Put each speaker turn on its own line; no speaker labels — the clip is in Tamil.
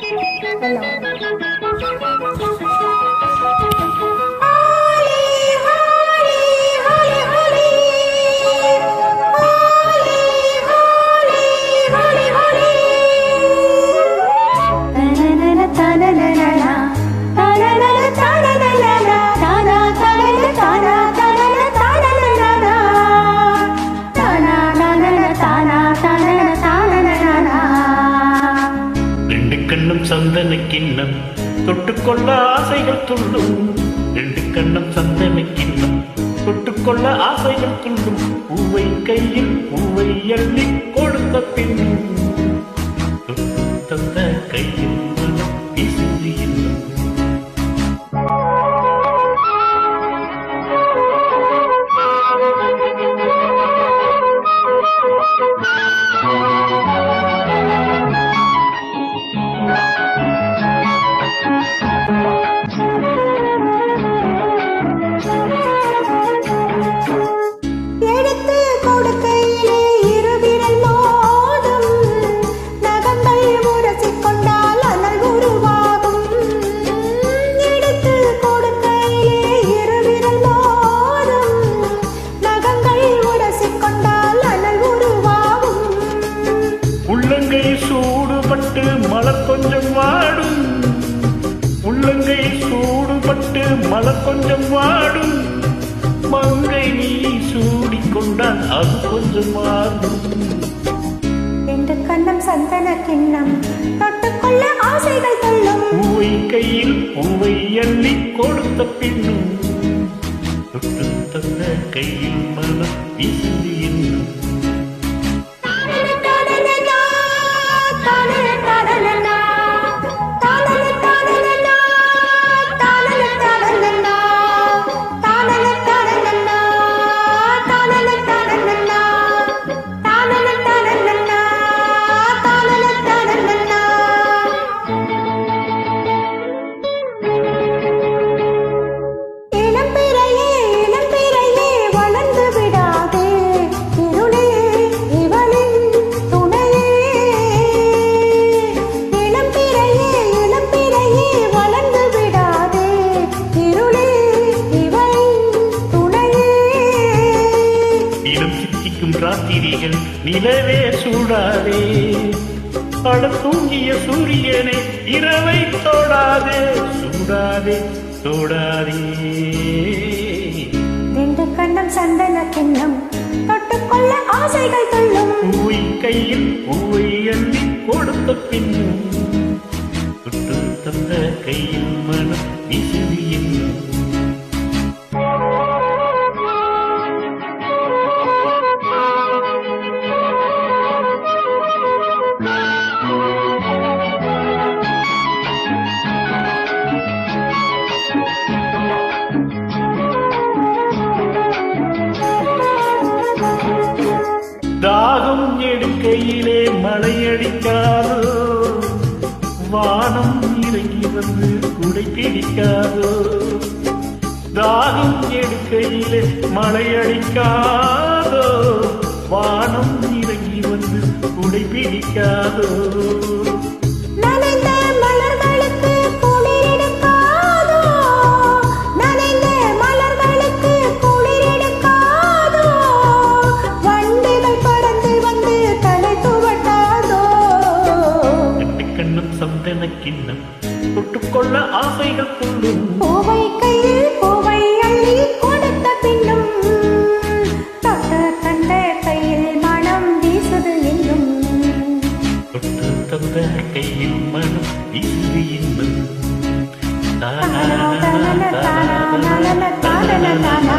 ரெண்டு சந்தன கிண்ணம் தொட்டுக்கொள்ள ஆசைகள் துள்ளும். ரெண்டு கண்ணம் சந்தன கிண்ணம் தொட்டுக்கொள்ள ஆசைகள் துள்ளும். பூவை கையில் பூவை எள்ளி கொடுத்த மலர் கொஞ்சம் வாடும். மங்கை நீ சூடிக்கொண்டால் அது கொஞ்சம் மாறும்.
ரெண்டு கண்ணம் சந்தன கிண்ணம் தொட்டுக்கொள்ள ஆசைகள் கொள்ளும்.
பூவை கையில் பூவை அள்ளி கொடுத்த பின்னும் தொட்டு தந்த கையில் ராத்திரிகள் நிலவே சூடாதே. பட தூங்கிய சூரியனே இரவை தோடாதே. சூடாதே தோடாதே.
ரெண்டு கண்ணம் சந்தன கிண்ணம் தொட்டுக்கொள்ள ஆசைகள் கொள்ளும்
பூவை கையில் பூவை அள்ளி கொடுத்த பின்னும் தொட்டு தந்த கையில் வானம் எடுக்கையிலே மழையடிக்காதோ? வானம் இறங்கி வந்து குடை பிடிக்காதோ தாகம் எடுக்கையிலே மழையடிக்காதோ? வானம் இறங்கி வந்து குடை பிடிக்காதோ கிண்ணம் தொட்டுக்கொள்ள ஆசைகள் கொள்ளும்.
பூவை கையில் பூவை அள்ளி கொடுத்த பின்னும் தொட்ட கண்ட கையில் மனம் வீசுது என்னும்
தொட்டு தந்த கையில் மனம் வீசி இன்னும்
தானா தானா தானா தானா தானா